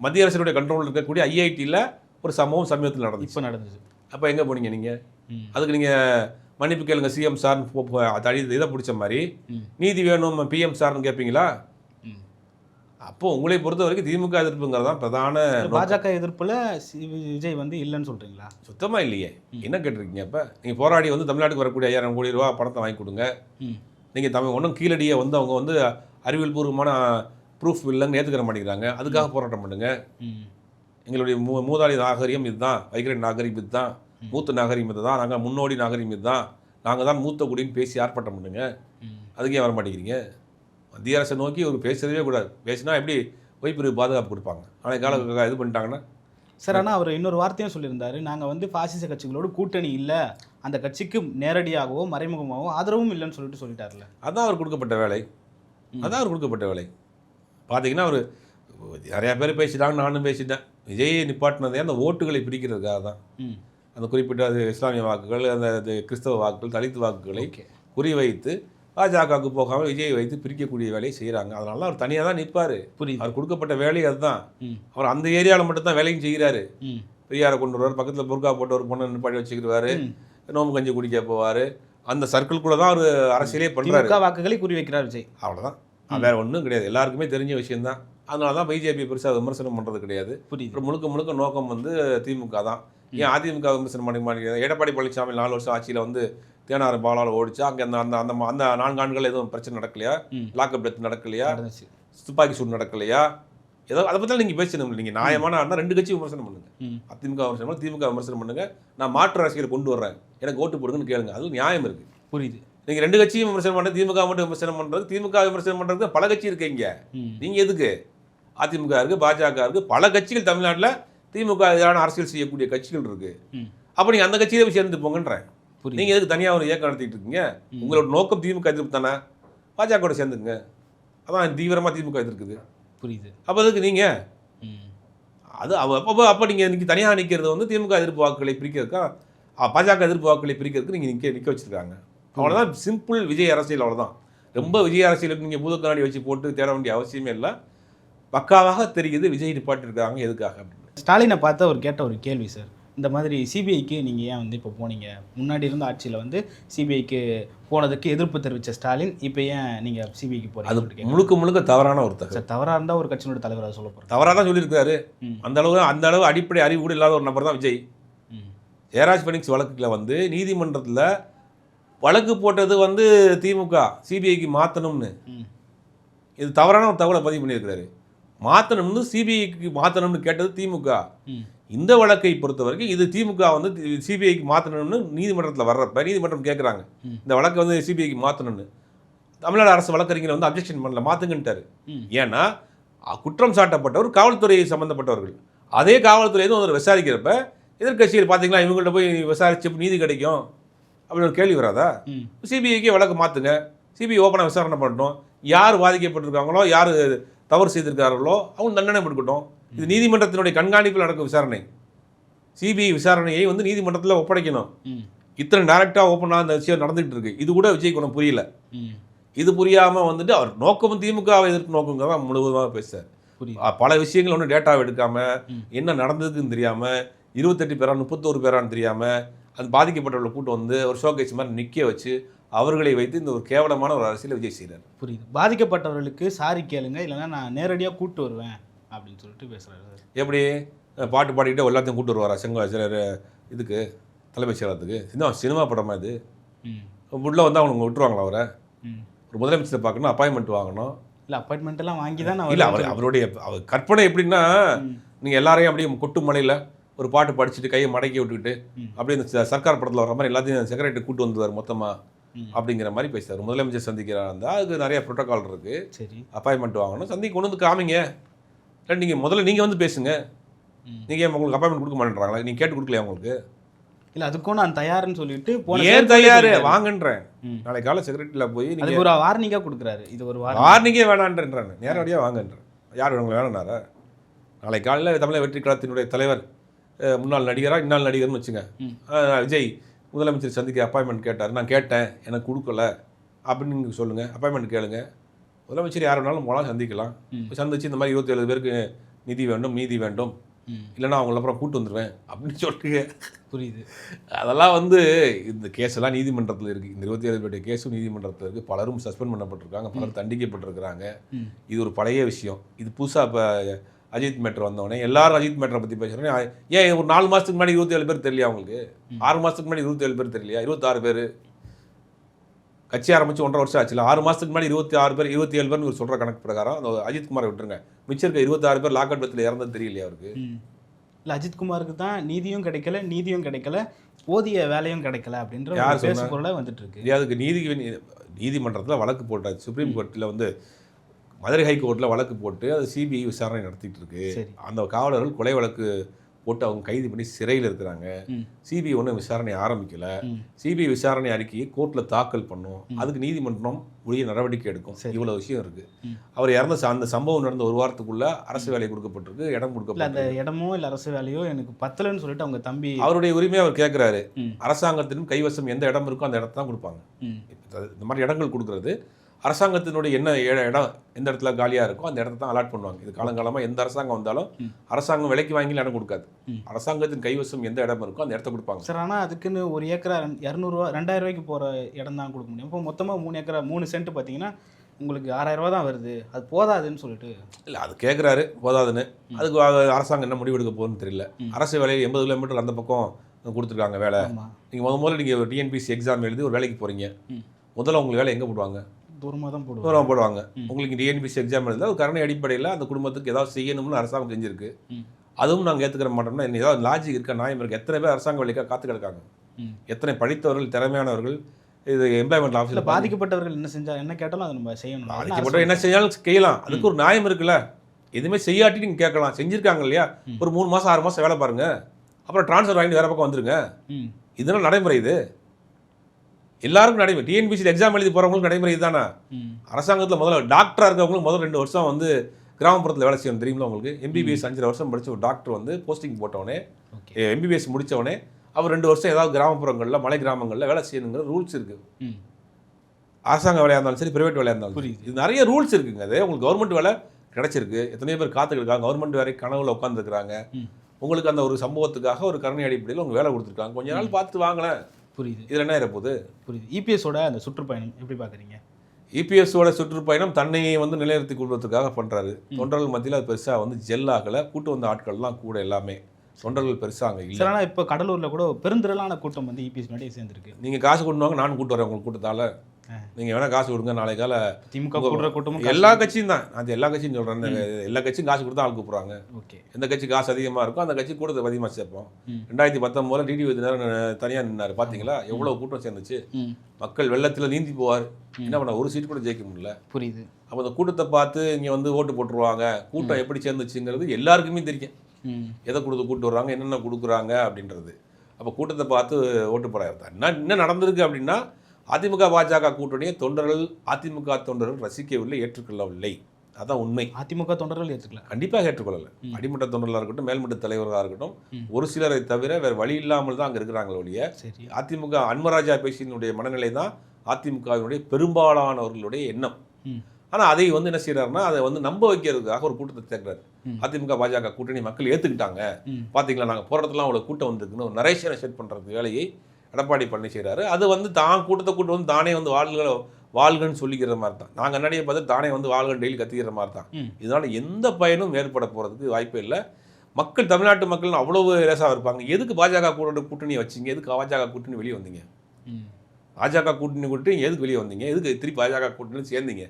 மத்திய அரசினுடைய கண்ட்ரோலில் இருக்கக்கூடிய ஐஐடியில் ஒரு சம்பவம் சமீபத்தில் நடந்துச்சு. இப்போ நடந்தது அப்போ எங்கே போனீங்க நீங்கள் அதுக்கு நீங்கள் மன்னிப்பு கேளுங்க சிஎம் சார்னு இதை பிடிச்ச மாதிரி. நீதி வேணும் பிஎம் சார்னு கேட்பீங்களா அப்போ உங்களை பொறுத்த வரைக்கும் திமுக எதிர்ப்புங்கிறது தான் பிரதான. பாஜக எதிர்ப்புல விஜய் வந்து இல்லைன்னு சொல்றீங்களா? சுத்தமா இல்லையே. என்ன கேட்டிருக்கீங்க அப்போ? நீங்கள் போராடி வந்து தமிழ்நாட்டுக்கு வரக்கூடிய ஐயாயிரம் கோடி ரூபா பணத்தை வாங்கி கொடுங்க. நீங்கள் தமிழ் ஒன்றும் கீழடியை வந்து அவங்க வந்து அறிவியல் பூர்வமான ப்ரூஃப் இல்லைன்னு ஏற்றுக்கிற மாட்டேங்கிறாங்க. அதுக்காக போராட்டம் பண்ணுங்க. எங்களுடைய மூ மூதாதி நாகரிகம் இதுதான். வைகரை நாகரிகம் இதுதான். மூத்த நாகரிகம் இதுதான் நாங்கள் முன்னோடி நாகரிகம் இதுதான். நாங்கள் தான் மூத்த குடின்னு பேசி ஆர்ப்பாட்டம் பண்ணுங்க. அதுக்கு ஏன் வர மாட்டேங்கிறீங்க. மத்திய அரசை நோக்கி ஒரு பேசுறதே கூடாது. பேசினா எப்படி ஒய்ப்பிரிவு பாதுகாப்பு கொடுப்பாங்க? ஆனால் கால இது பண்ணிட்டாங்கன்னா? சார் ஆனால் அவர் இன்னொரு வார்த்தையும் சொல்லியிருந்தாரு. நாங்கள் வந்து பாசிச கட்சிகளோடு கூட்டணி இல்லை. அந்த கட்சிக்கு நேரடியாகவோ மறைமுகமாகவோ ஆதரவும் இல்லைன்னு சொல்லிட்டு சொல்லிட்டார்ல அதான் அவர் கொடுக்கப்பட்ட வேலை. அதான் அவர் கொடுக்கப்பட்ட வேலை. பார்த்தீங்கன்னா அவர் நிறையா பேர் பேசிட்டாங்க நானும் பேசிட்டேன். விஜயை நிப்பாட்டினதே அந்த ஓட்டுகளை பிரிக்கிறதுக்காக தான். அந்த குறிப்பிட்ட அது இஸ்லாமிய வாக்குகள் அந்த கிறிஸ்தவ வாக்குகள் தலித் வாக்குகளை குறிவைத்து பாஜகவுக்கு போகாமல் விஜயை வைத்து பிரிக்கக்கூடிய வேலையை செய்கிறாங்க அதனால அவர் தனியாக தான் நிற்பார். புரியுது. அவர் கொடுக்கப்பட்ட வேலை அதுதான். அவர் அந்த ஏரியாவில் மட்டும் தான் வேலையும் செய்கிறாரு பெரியாரை கொண்டு வருவார் பக்கத்தில் புர்கா போட்டு ஒரு பொண்ணை நிப்பாட்டி வச்சுக்கிடுவாரு. நோம்பு கஞ்சி குடிக்க போவார். அந்த சர்க்கிள்குள்ளே தான் அவர் அரசியலே பண்ணுறாரு வாக்குகளை குறி வைக்கிறார் விஜய் அவ்வளோதான் வேற ஒன்றும் கிடையாது. எல்லாருக்குமே தெரிஞ்ச விஷயம்தான். அதனால தான் பிஜேபி பெருசாக விமர்சனம் பண்ணுறது கிடையாது. புரியுது. முழுக்க முழுக்க நோக்கம் வந்து திமுக தான். ஏன் அதிமுக விமர்சனம் பண்ணி மாட்டேங்கிறது எடப்பாடி பழனிசாமி நாலு வருஷம் ஆட்சியில் வந்து தேனாறு பாலால் ஓடிச்சா. அங்கே அந்த அந்த அந்த அந்த நான்கு ஆண்டுகள் எதுவும் பிரச்சனை நடக்கலையா. Lockup death நடக்கலையா? துப்பாக்கி சூடு நடக்கலையா? ஏதோ அதை பற்றி நீங்கள் பேசணும் நீங்கள் நியாயமான ஆள்னா ரெண்டு கட்சி விமர்சனம் பண்ணுங்க. அதிமுக விமர்சனம் பண்ணுங்க, திமுக விமர்சனம் பண்ணுங்க. நான் மாற்று அரசியலை கொண்டு வர்றேன். எனக்கு ஓட்டு போடுங்கன்னு கேளுங்க. அது நியாயம் இருக்கு. புரியுது. நீங்க ரெண்டு கட்சியும் விமர்சனம் பண்ணுறது திமுக மட்டும் விமர்சனம் பண்றது திமுக விமர்சனம் பண்றதுக்கு பல கட்சி இருக்கீங்க. ம். நீங்க எதுக்கு? அதிமுக இருக்கு பாஜக இருக்கு. பல கட்சிகள் தமிழ்நாட்டில் திமுக எதிரான அரசியல் செய்யக்கூடிய கட்சிகள் இருக்கு. அப்போ நீங்க அந்த கட்சியில போய் சேர்ந்து போங்கன்றேன். புரியுது. நீங்க எதுக்கு தனியா ஒரு இயக்கம் நடத்திட்டு இருக்கீங்க? உங்களோட நோக்கம் திமுக எதிர்ப்பு தானே? பாஜக கூட சேர்ந்துங்க அதான் தீவிரமா திமுக எதிர்க்குது. புரியுது. அப்போ அதுக்கு நீங்க? ம். அது அப்போ அப்போ நீங்கள் இன்னைக்கு தனியாக நிற்கிறது வந்து திமுக எதிர்ப்பு வாக்குகளை பிரிக்கிறதுக்கா? பாஜக எதிர்ப்பு வாக்குகளை பிரிக்கிறதுக்கு நீங்கள் நிற்க நிற்க வச்சிருக்காங்க. அவ்வளோதான் சிம்பிள் விஜய் அரசியல் அவ்வளோதான் ரொம்ப விஜய் அரசியலுக்கு நீங்கள் பூத கண்ணாடி வச்சு போட்டு தேட வேண்டிய அவசியமே இல்லை. பக்காவாக தெரியுது விஜய் நிப்பாட்டிருக்காங்க எதுக்காக அப்படின்னு. ஸ்டாலினை பார்த்து அவர் கேட்ட ஒரு கேள்வி சார். இந்த மாதிரி சிபிஐக்கு நீங்கள் ஏன் வந்து இப்போ போனீங்க? முன்னாடி இருந்த ஆட்சியில் வந்து சிபிஐக்கு போனதுக்கு எதிர்ப்பு தெரிவித்த ஸ்டாலின் இப்போ ஏன் நீங்கள் சிபிஐக்கு அது போகிறீங்க முழுக்க முழுக்க தவறான ஒரு தகவல். சார் தவறாக இருந்தால் ஒரு கட்சியினோட தலைவர் அதை சொல்ல போகிறேன் தவறாக தான் சொல்லியிருக்காரு. அந்த அளவு அந்த அளவு அடிப்படை அறிவு கூட இல்லாத ஒரு நபர் தான் விஜய். ம். ஏராஜ் பெனிக்ஸ் வழக்குல வந்து நீதிமன்றத்தில் வழக்கு போட்டது வந்து திமுக சிபிஐக்கு மாற்றணும்னு இது தவறான ஒரு தகவலை பதிவு பண்ணியிருக்கிறாரு. மாற்றணும்னு சிபிஐக்கு மாற்றணும்னு கேட்டது திமுக. இந்த வழக்கை பொறுத்த வரைக்கும் இது திமுக வந்து சிபிஐக்கு மாற்றணும்னு நீதிமன்றத்தில் வர்றப்ப நீதிமன்றம் கேட்குறாங்க. இந்த வழக்கை வந்து சிபிஐக்கு மாற்றணும்னு தமிழ்நாடு அரசு வழக்கறிஞர் வந்து அப்ஜெக்ஷன் பண்ணல மாற்றுங்கன்ட்டாரு. ஏன்னா குற்றம் சாட்டப்பட்டவர் காவல்துறை சம்பந்தப்பட்டவர்கள். அதே காவல்துறை ஒரு விசாரிக்கிறப்ப எதிர்க்கட்சிகள் பார்த்தீங்களா இவங்கள்ட்ட போய் விசாரிச்சு நீதி கிடைக்கும் அப்படின்னு ஒரு கேள்வி வராதா? சிபிஐக்கே வழக்கு மாற்றுங்க சிபிஐ ஓப்பனாக விசாரணை பண்ணட்டும். யார் பாதிக்கப்பட்டிருக்காங்களோ யார் தவறு செய்திருக்கார்களோ அவங்க தண்டனை கொடுக்கட்டும். இது நீதிமன்றத்தினுடைய கண்காணிப்பில் நடக்கும் விசாரணை. சிபிஐ விசாரணையை வந்து நீதிமன்றத்தில் ஒப்படைக்கணும். இத்தனை டேரெக்டாக ஓப்பனாக அந்த விஷயம் நடந்துகிட்டு இருக்கு. இது கூட விஜய் குணம் புரியல. இது புரியாமல் வந்துட்டு அவர் நோக்கமும் திமுகவை எதிர்ப்பு நோக்கங்க தான் முழுவதுமாக அ, பல விஷயங்கள் ஒன்றும் டேட்டாவை எடுக்காம ம். என்ன நடந்ததுன்னு தெரியாம இருபத்தெட்டு பேரா முப்பத்தோரு பேரான்னு தெரியாம அது பாதிக்கப்பட்டவர்களை கூட்டம் வந்து ஒரு ஷோகேஸ் மாதிரி நிற்க வச்சு அவர்களை வைத்து இந்த ஒரு கேவலமான ஒரு அரசியலை விஜய் செய்கிறார் புரியுது. பாதிக்கப்பட்டவர்களுக்கு சாரி கேளுங்க இல்லைன்னா நான் நேரடியாக கூட்டு வருவேன் அப்படின்னு சொல்லிட்டு பேசுகிறாரு எப்படி? பாட்டு பாடிக்கிட்டு எல்லாத்தையும் கூட்டு வருவாரா? செங்க சிலர் இதுக்கு தலைமைச் செயலகத்துக்கு? சினிமா சினிமா படமா இது? உள்ளே வந்து அவங்க விட்டுருவாங்களா அவரை? ஒரு முதலமைச்சரை பார்க்கணும் அப்பாயின்மெண்ட் வாங்கணும். இல்ல அப்பாயின்மெண்ட் எல்லாம் வாங்கி தான் இல்ல அவர் அவருடைய அவர் கற்பனை எப்படின்னா நீங்க எல்லாரையும் அப்படியே கொட்டு மலையில ஒரு பாட்டு படிச்சுட்டு கையை மடக்கி விட்டுக்கிட்டு. அப்படியே இந்த சர்க்கார் படத்துல வர மாதிரி எல்லாத்தையும் செக்ரட்டரி கூட்டு வந்துருவார் மொத்தமா. ம். அப்படிங்கிற மாதிரி பேசுறாரு முதலமைச்சர் சந்திக்கிறா இருந்தா அதுக்கு நிறைய ப்ரோட்டோகால் இருக்கு. சரி. அப்பாயின்மெண்ட் வாங்கணும். சந்திக்கு கொண்டு வந்து காமிங்க. இல்லை நீங்க முதல்ல நீங்க வந்து பேசுங்க. ம். நீங்க ஏன் உங்களுக்கு அப்பாயின்மெண்ட் கொடுக்க மாட்டேன்றாங்களா? நீங்க கேட்டு கொடுக்கலையா உங்களுக்கு? இல்ல அதுக்கும் நான் தயாருன்னு சொல்லிட்டு ஏன் தயாரு. வாங்கன்றேன். நாளைக்கு காலை செக்ரட்டரியில் போய் நீங்க அதுக்கு ஒரு வார்னிங்கா கொடுக்குறாரு. இது ஒரு வார்னிங் வார்னிங்கே வேணான்றேன் நேரடியாக வாங்கன்றேன். யார் உங்களை வேணாரா நாளை காலையில் தமிழக வெற்றி கழகத்தினுடைய தலைவர் முன்னாள் நடிகரா இன்னாள் நடிகர்னு வச்சுங்க. விஜய். முதலமைச்சர் சந்திக்க அப்பாயின்மெண்ட் கேட்டார். நான் கேட்டேன். எனக்கு கொடுக்கல. அப்படின்னு நீங்கள் சொல்லுங்கள் அப்பாயின்மெண்ட் கேளுங்க. முதலமைச்சர் யார் வேணாலும் போகலாம் சந்திக்கலாம். சந்திச்சு இந்த மாதிரி இருபத்தி ஏழு பேருக்கு நிதி வேண்டும் நீதி வேண்டும். இல்லைன்னா அவங்கள அப்புறம் கூட்டு வந்துடுவேன் அப்படின்னு சொல்லிட்டு. புரியுது. அதெல்லாம் வந்து இந்த கேஸ் எல்லாம் நீதிமன்றத்தில் இருக்குது இந்த இருபத்தி ஏழு பேருடைய கேஸும் நீதிமன்றத்தில் இருக்குது பலரும் சஸ்பெண்ட் பண்ணப்பட்டிருக்காங்க. பலர் தண்டிக்கப்பட்டிருக்கிறாங்க. இது ஒரு பழைய விஷயம். இது புதுசாக இப்போ அஜித் மேட்டர் வந்தவொடனே எல்லாரும் அஜித் மேட்டரை பற்றி பேசுகிறோன்னே ஏன் ஒரு நாலு மாதத்துக்கு முன்னாடி இருபத்தி ஏழு பேர் தெரியலையா அவங்களுக்கு ஆறு மாதத்துக்கு முன்னாடி இருபத்தி ஏழு பேர் தெரியலையா? இருபத்தாறு பேர். கட்சி ஆரம்பிச்சு ஒன்றரை வருஷம் ஆச்சுல. ஆறு மாதத்துக்கு முன்னாடி இருபத்தி ஆறு பேர் இருபத்தி ஏழு பேர்னு சொல்கிற கணக்கு பிரகாரம் அந்த அஜித் குமாரை விட்டுருங்க. மிச்சம் இருக்க இருபத்தாறு பேர் லாக்அவுட் பத்தில் இறந்தது தெரியலையா அவருக்கு. இல்ல அஜித்குமாருக்கு தான் நீதியும் கிடைக்கல நீதியும் கிடைக்கல போதிய வேலையும் கிடைக்கல அப்படின்ற யார் ஒரு பேசு சொன்னா? பொருளா வந்துட்டு இருக்கு. அதுக்கு நீதி நீதிமன்றத்தில் வழக்கு போட்டாச்சு. சுப்ரீம் கோர்ட்டில் வந்து மதுரை ஹைகோர்ட்டில் வழக்கு போட்டு அது சிபிஐ விசாரணை நடத்திட்டு இருக்கு. அந்த காவலர்கள் கொலை வழக்கு போட்டு அவங்க கைது பண்ணி சிறையில் இருக்கிறாங்க. சிபிஐ ஒன்றும் விசாரணை ஆரம்பிக்கல. சிபிஐ விசாரணை அறிக்கையை கோர்ட்டில் தாக்கல் பண்ணும். அதுக்கு நீதிமன்றம் உரிய நடவடிக்கை எடுக்கும். சரி. இவ்வளவு விஷயம் இருக்கு. அவர் இறந்த அந்த சம்பவம் நடந்த ஒரு வாரத்துக்குள்ள அரசு வேலை கொடுக்கப்பட்டிருக்கு. இடம் இல்ல அந்த இடமோ இல்ல அரசு வேலையோ எனக்கு பத்தலன்னு சொல்லிட்டு அவங்க தம்பி அவருடைய உரிமையை அவர் கேட்குறாரு ம். அரசாங்கத்தின் கைவசம் எந்த இடம் இருக்கோ அந்த இடத்த தான் கொடுப்பாங்க. இந்த மாதிரி இடங்கள் கொடுக்கறது. அரசாங்கத்தினுடைய என்ன இட- இடம் எந்த இடத்துல காலியாக இருக்கோ அந்த இடத்த தான் அலாட் பண்ணுவாங்க. இது காலங்காலமாக எந்த அரசாங்கம் வந்தாலும். அரசாங்கம் விலைக்கு வாங்கி இடம் கொடுக்காது. அரசாங்கத்தின் கைவசம் எந்த இடம் இருக்கோ அந்த இடத்த கொடுப்பாங்க. சார் ஆனா அதுக்குன்னு ஒரு ஏக்கரா இரநூறுவா ரெண்டாயிரம் ரூபாய்க்கு போற இடம் தான் கொடுக்க முடியும். இப்போ மொத்தமா மூணு ஏக்கரா மூணு சென்ட் பார்த்தீங்கன்னா உங்களுக்கு ஆறாயிரம் ரூபா தான் வருது. அது போதாதுன்னு சொல்லிட்டு. இல்லை அது கேட்குறாரு போதாதுன்னு. அதுக்கு அரசாங்கம் என்ன முடிவெடுக்க போகுதுன்னு தெரியல. அரசு வேலையில் எண்பது கிலோமீட்டர் அந்த பக்கம் கொடுத்துருக்காங்க வேலை. நீங்கள் முத முதல்ல நீங்கள் டிஎன்பிசி எக்ஸாம் எழுதி ஒரு வேலைக்கு போகிறீங்க. முதல்ல உங்களுக்கு வேலை எங்கே போடுவாங்க? தூரமா தான் போடுவோம் தூரம் போடுவாங்க. உங்களுக்கு டிஎன்பிசி எக்ஸாம் எழுதில் ஒரு கருணை அடிப்படையில் அந்த குடும்பத்துக்கு ஏதாவது செய்யணும்னு அரசாங்கம் செஞ்சிருக்கு. அதுவும் நாங்கள் ஏற்றுக்கிற மாட்டோம்னா என்ன ஏதாவது லாஜிக் இருக்கா நியாயம் இருக்கு எத்தனை பேர் அரசாங்க வேலைக்காக காத்து கிடக்காங்க. எத்தனை படித்தவர்கள் திறமையானவர்கள் இது எம்ப்ளாய்மெண்ட் ஆஃபீஸில் பாதிக்கப்பட்டவர்கள் என்ன செஞ்சா என்ன கேட்டாலும் அதை நம்ம செய்யணும். பாதிக்கப்பட்ட என்ன செஞ்சாலும் செய்யலாம். அதுக்கு ஒரு நியாயம் இருக்குல்ல. எதுவுமே செய்யாட்டி நீங்கள் கேட்கலாம். செஞ்சிருக்காங்க இல்லையா. ஒரு மூணு மாதம் ஆறு மாதம் வேலை பாருங்க. அப்புறம் ட்ரான்ஸ்ஃபர் வாங்கிட்டு வேற பக்கம் வந்துருங்க. இதெல்லாம் நடைமுறை இது. எல்லாருக்கும் நடைமுறை. டிஎன்பிசி எக்ஸாம் எழுதி போகிறவங்களுக்கு நடைமுறை இதுதானே. அரசாங்கத்தில் முதல்ல டாக்டராக இருக்கவங்களுக்கு முதல் ரெண்டு வருஷம் வந்து கிராமப்புறத்தில் வேலை செய்யணும் தெரியுங்களா உங்களுக்கு? எம்பிபிஎஸ் அஞ்சரை வருஷம் படிச்ச ஒரு டாக்டர் வந்து போஸ்டிங் போட்டவனே எம்பிபிஎஸ் முடித்தவனே அவர் ரெண்டு வருஷம் ஏதாவது கிராமப்புறங்களில் மலை கிராமங்களில் வேலை செய்யணுங்கிற ரூல்ஸ் இருக்குது. அரசாங்க வேலையாக இருந்தாலும் சரி பிரைவேட் வேலையாக இருந்தாலும் சரி. புரியுது. இது நிறைய ரூல்ஸ் இருக்குங்க அது. உங்களுக்கு கவர்மெண்ட் வேலை கிடைச்சிருக்கு. எத்தனையோ பேர் காத்துக்கிட்டு கவர்மெண்ட் வேலை கனவுல உட்காந்துருக்குறாங்க. உங்களுக்கு அந்த ஒரு சம்பவத்துக்காக ஒரு கருணை அடிப்படையில் உங்க வேலை கொடுத்துருக்காங்க. கொஞ்ச நாள் பார்த்து வாங்கலேன் புரியுது. இதில் என்ன இருப்போது புரியுது. இபிஎஸோட அந்த சுற்றுப்பயணம் எப்படி பாக்குறீங்க? இபிஎஸோட சுற்றுப்பயணம் தன்னை வந்து நிலைநிறுத்திக் கொள்வதற்காக பண்றாரு. தொண்டர்கள் மத்தியில் அது பெருசா வந்து ஜெல் ஆகல. கூட்டு வந்த ஆட்கள்லாம் கூட எல்லாமே. தொண்டர்கள் பெருசா அங்க இல்லை. சார் ஆனா இப்போ கடலூர்ல கூட பெருந்திரளான கூட்டம் வந்து இபிஎஸ் முன்னாடி சேர்ந்துருக்கு. நீங்க காசு கொண்டு வாங்க நானும் கூட்டு வரேன் உங்களுக்கு கூட்டத்தால. ஆ. நீங்க வேணா காசு கொடுங்க நாளை கால திமுக கூடுற கூட்டமும் எல்லா கட்சியும் தான். அது எல்லா கட்சியும் இந்த எல்லா கட்சியும் காசு கொடுத்தா ஆள் கூப்பிடுறாங்க. ஓகே. எந்த கட்சி காசு அதிகமாக இருக்கோ அந்த கட்சி கூட்டத்தை அதிகமாக சேர்ப்போம். ரெண்டாயிரத்தி பத்தொம்போதுல டிடி விதினர் தனியாக நின்னாரு. பார்த்தீங்களா எவ்வளோ கூட்டம் சேர்ந்துச்சு. மக்கள் வெள்ளத்தில் நீந்தி போவார். என்ன பண்ண ஒரு சீட் கூட ஜெயிக்க முடியல. புரியுது. அப்போ அந்த கூட்டத்தை பார்த்து இங்கே வந்து ஓட்டு போட்டுருவாங்க. கூட்டம் எப்படி சேர்ந்துச்சுங்கிறது எல்லாருக்குமே தெரியும். எதை கொடுத்து கூட்டு வர்றாங்க என்னென்ன கொடுக்குறாங்க அப்படின்றது. அப்போ கூட்டத்தை பார்த்து ஓட்டு போடாது என்ன என்ன நடந்திருக்கு அப்படின்னா அதிமுக பாஜக கூட்டணியை தொண்டர்கள் அதிமுக தொண்டர்கள் ரசிக்கவில்லை ஏற்றுக்கொள்ளவில்லை. அதான் உண்மை. அதிமுக தொண்டர்கள் ஏற்றுக்கல. கண்டிப்பாக ஏற்றுக்கொள்ளலை. அடிமட்ட தொண்டர்களாக இருக்கட்டும் மேல்மட்ட தலைவர்களாக இருக்கட்டும். ஒரு சிலரை தவிர வேறு வழி இல்லாமல் தான் அங்கே இருக்கிறாங்களே ஒழிய சரி. அதிமுக அன்மராஜா பேசியினுடைய மனநிலை தான் அதிமுகவினுடைய பெரும்பாலானவர்களுடைய எண்ணம். ஆனால் அதை வந்து என்ன செய்யறாருன்னா அதை வந்து நம்ப வைக்கிறதுக்காக ஒரு கூட்டத்தை ம். அதிமுக பாஜக கூட்டணி மக்கள் ஏற்றுக்கிட்டாங்க பார்த்தீங்களா நாங்கள் போராட்டத்தில் அவ்வளோ கூட்டம் வந்திருக்குன்னு ஒரு நரேஷனை செட் பண்ணுறது வேலையை எடப்பாடி பண்ணி செய்கிறாரு அது வந்து தான் கூட்டத்தை கூட்டு வந்து தானே வந்து வாழ்களை வாழ்கன்னு சொல்லிக்கிற மாதிரி தான் நாங்கள் முன்னாடியே பார்த்து தானே வந்து வாழ்கன் டெய்லி கத்திக்கிற மாதிரி தான் இதனால் எந்த பயனும் ஏற்பட போகிறதுக்கு வாய்ப்பே இல்லை. மக்கள் தமிழ்நாட்டு மக்கள் அவ்வளவு லேசாக இருப்பாங்க. எதுக்கு பாஜக கூட கூட்டணி வச்சீங்க? எதுக்கு பாஜக கூட்டணி வெளியே வந்தீங்க? பாஜக கூட்டணி கூட்டணி எதுக்கு வெளியே வந்தீங்க? எதுக்கு திருப்பி பாஜக கூட்டணி சேர்ந்தீங்க?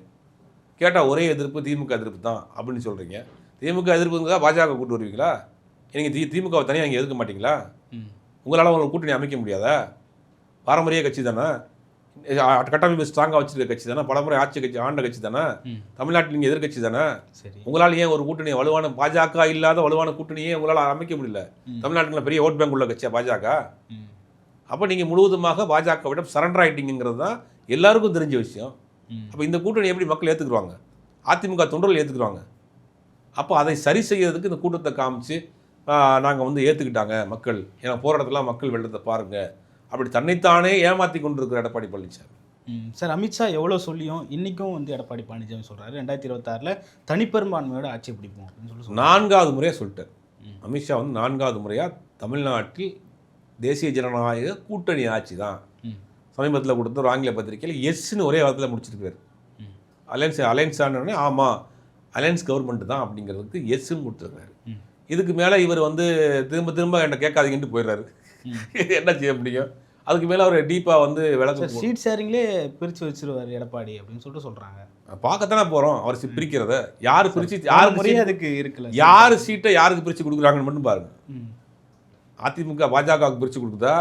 கேட்டால் ஒரே எதிர்ப்பு திமுக எதிர்ப்பு தான் அப்படின்னு சொல்கிறீங்க திமுக எதிர்ப்புங்க பாஜக கூட்டு வருவீங்களா? நீங்கள் தி திமுகவை தனியாக நீங்கள் எதிர்க்க மாட்டீங்களா. உங்களால் உங்களுக்கு கூட்டணி அமைக்க முடியாதா? பாரம்பரிய கட்சி தானே? கட்டமைப்பு ஸ்ட்ராங்காக வச்சிருக்க கட்சி தானே? பலமுறை ஆட்சி கட்சி ஆண்ட கட்சி தானே. தமிழ்நாட்டில் நீங்கள் எதிர்க்கட்சி தானே? சரி. உங்களால் ஏன் ஒரு கூட்டணி வலுவான பாஜக இல்லாத வலுவான கூட்டணியே உங்களால் அமைக்க முடியல. தமிழ்நாட்டில் பெரிய ஓட் பேங்க் உள்ள கட்சியா பாஜக. அப்போ நீங்கள் முழுவதுமாக பாஜகவிடம் சரண்டர் ஆயிட்டீங்கிறது தான் எல்லாருக்கும் தெரிஞ்ச விஷயம். அப்போ இந்த கூட்டணி எப்படி மக்கள் ஏற்றுக்குருவாங்க அதிமுக தொண்டர்கள் ஏற்றுக்குருவாங்க அப்போ அதை சரி செய்யறதுக்கு இந்த கூட்டத்தை காமிச்சு நாங்கள் வந்து ஏற்றுக்கிட்டாங்க மக்கள் ஏன்னா போராட்டத்தில் மக்கள் வெள்ளத்தை பாருங்க அப்படி தன்னைத்தானே ஏமாற்றி கொண்டிருக்கிற எடப்பாடி பழனிசாமி. சார் அமித்ஷா எவ்வளோ சொல்லியும் இன்னைக்கும் வந்து எடப்பாடி பழனிசாமி சொல்றாரு ரெண்டாயிரத்தி இருபத்தாறில் தனிப்பெரும்பான்மையோட ஆட்சி பிடிப்போம் அப்படின்னு சொல்லி சொல்றாரு. நான்காவது முறையாக சொல்லிட்டார். அமித்ஷா வந்து நான்காவது முறையாக தமிழ்நாட்டில் தேசிய ஜனநாயக கூட்டணி ஆட்சி தான். சமீபத்தில் கொடுத்த ஒரு ஆங்கில பத்திரிக்கையில் எஸ்ன்னு ஒரே வாரத்தில் முடிச்சிருக்காரு. அலையன்ஸ் அலையன்ஸ் ஆனோடனே ஆமாம் அலையன்ஸ் கவர்மெண்ட் தான் அப்படிங்கிறதுக்கு எஸ்ன்னு கொடுத்துருக்காரு. இதுக்கு மேலே இவர் வந்து திரும்ப திரும்ப என்கிட்ட கேட்காதீங்கன்ட்டு போயிடுறாரு. என்ன செய்ய முடியும்? அதுக்கு மேலே அவர் டீப்பாக வந்து சார் விளக்கு சீட் ஷேரிங்லேயே பிரித்து வச்சிருவாரு எடப்பாடி அப்படின்னு சொல்லிட்டு சொல்றாங்க. பார்க்கத்தானே போகிறோம் அவர் பிரிக்கிறத. யார் பிரிச்சு யாரு யாருக்கு முறையே சீட்- அதுக்கு இருக்குல்ல? யார் சீட்டை யாருக்கு பிரித்து கொடுக்குறாங்கன்னு மட்டும் பாருங்க. அதிமுக பாஜகவுக்கு பிரித்து கொடுக்குதா?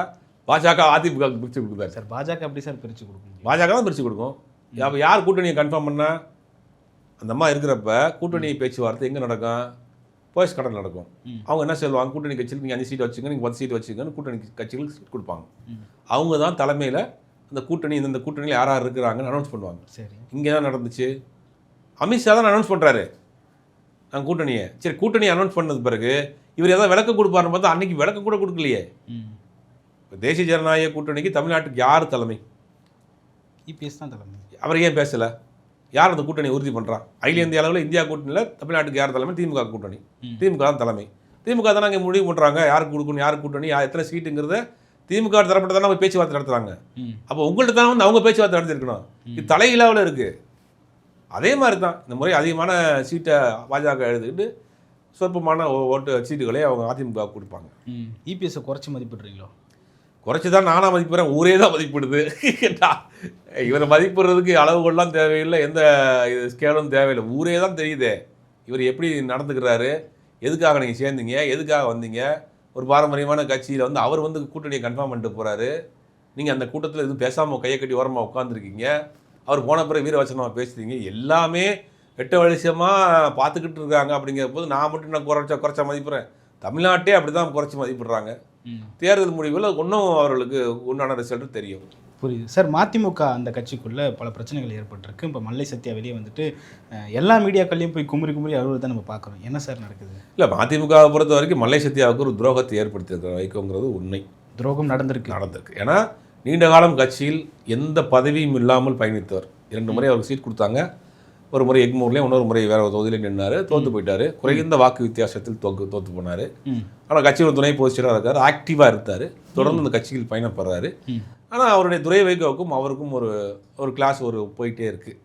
பாஜக அதிமுகவுக்கு பிரித்து கொடுக்குதா? சார் பாஜக எப்படி சார் பிரித்து கொடுக்க முடியும்? பாஜக தான் பிரித்து கொடுக்கும். அப்போ யார் கூட்டணியை கன்ஃபார்ம் பண்ணா? அந்த அம்மா இருக்கிறப்ப கூட்டணி பேச்சுவார்த்தை எங்கே நடக்கும்? போயஸ் கடல் நடக்கும். அவங்க என்ன சொல்லுவாங்க கூட்டணி கட்சியில் நீங்கள் அஞ்சு சீட் வச்சுங்க நீங்கள் பத்து சீட் வச்சுங்கன்னு கூட்டணி கட்சிகளுக்கு சீட் கொடுப்பாங்க. அவங்க தான் தலைமையில் அந்த கூட்டணி இந்த கூட்டணியில் யார் யார் இருக்கிறாங்கன்னு அனௌன்ஸ் பண்ணுவாங்க. சரி. இங்கே தான் நடந்துச்சு? அமித்ஷா தான் அனௌன்ஸ் பண்ணுறாரு நாங்கள் கூட்டணியை. சரி கூட்டணி அனௌன்ஸ் பண்ணது பிறகு இவர் ஏதாவது விளக்கம் கொடுப்பாருன்னு பார்த்தா அன்னைக்கு விளக்கம் கூட கொடுக்கலையே. இப்ப தேசிய ஜனநாயக கூட்டணிக்கு தமிழ்நாட்டுக்கு யார் தலைமை? இபிஎஸ் தான் தலைமை. அவர் ஏன் பேசலை? யார் அந்த கூட்டணி உறுதி பண்ணுறான் அகில இந்திய அளவில் இந்தியா கூட்டணியில் தமிழ்நாட்டுக்கு யார் தலைமை? திமுக கூட்டணி. திமுக தான் தலைமை. திமுக தான் அங்கே முடிவு பண்ணுறாங்க யாருக்கு கொடுக்கணும் யாருக்கு கூட்டணி யார் எத்தனை சீட்டுங்கிறத திமுக தரப்பட்ட தானே அவங்க பேச்சுவார்த்தை நடத்துறாங்க. அப்போ உங்கள்கிட்ட தான் வந்து அவங்க பேச்சுவார்த்தை நடத்திருக்கணும் இது தலையிலாவில் இருக்குது அதே மாதிரி தான் இந்த முறை அதிகமான சீட்டை பாஜக எழுதுக்கிட்டு சொற்பமான ஓ- ஓட்டு சீட்டுகளை அவங்க அதிமுக கொடுப்பாங்க. இபிஎஸ்ஸை குறைச்சி மதிப்பிடுறீங்களோ? குறைச்சி தான் நானாக மதிப்பிடுறேன் ஊரே தான் மதிப்பிடுது. இவரை மதிப்பிடுறதுக்கு அளவுகள்லாம் தேவையில்லை எந்த இது ஸ்கேலும் தேவையில்லை. ஊரே தான் தெரியுதே. இவர் எப்படி நடந்துக்கிறாரு? எதுக்காக நீங்கள் சேர்ந்தீங்க? எதுக்காக வந்தீங்க? ஒரு பாரம்பரியமான கட்சியில் வந்து அவர் வந்து கூட்டணியை கன்ஃபார்ம் பண்ணிட்டு போகிறாரு நீங்கள் அந்த கூட்டத்தில் எதுவும் பேசாமல் கையை கட்டி ஓரமாக உட்காந்துருக்கீங்க அவர் போன பிறகு வீரவச்சனமாக பேசுறீங்க. எல்லாமே வெட்ட வெளிச்சமாக பார்த்துக்கிட்டு இருக்காங்க அப்படிங்கிற போது நான் மட்டும் நான் குறைச்ச குறைச்ச மதிப்புறேன்? தமிழ்நாட்டே அப்படி தான் குறைச்சி மதிப்பிடுறாங்க. தேர்தல் முடிவில் இன்னும் அவர்களுக்கு உண்டான ரிசல்ட் தெரியும். புரியுது. சார் மதிமுக அந்த கட்சிக்குள்ள பல பிரச்சனைகள் ஏற்பட்டிருக்கு. இப்போ மல்லை சத்யா வெளியே வந்துட்டு எல்லா மீடியாக்கள்லையும் போய் குமுறி குமுறி அழுவது தான் நம்ம பார்க்குறோம். என்ன சார் நடக்குது? இல்லை மதிமுகவை பொறுத்த வரைக்கும் மல்லை சத்யாவுக்கு ஒரு துரோகத்தை ஏற்படுத்தியிருக்கிற வைக்கோங்கிறது உண்மை. துரோகம் நடந்திருக்கு. நடந்திருக்கு. ஏன்னா நீண்ட காலம் கட்சியில் எந்த பதவியும் இல்லாமல் பயணித்தவர். இரண்டு முறை அவருக்கு சீட் கொடுத்தாங்க. ஒரு முறை எக்மூர்லேயும் இன்னொரு முறை வேற ஒரு தொகுதியில நின்னாரு. தோத்து போயிட்டாரு. குறைந்த வாக்கு வித்தியாசத்தில் தோக்கு தோத்து போனாரு. ஆனால் கட்சியோட துணை பொதுச்செயலாளர் இருக்காரு. ஆக்டிவாக இருந்தார். தொடர்ந்து இந்த கட்சியில் பயணப்படுறாரு. ஆனால் அவருடைய துறை வைகோவுக்கும் அவருக்கும் ஒரு ஒரு கிளாஸ் ஒரு போயிட்டே இருக்குது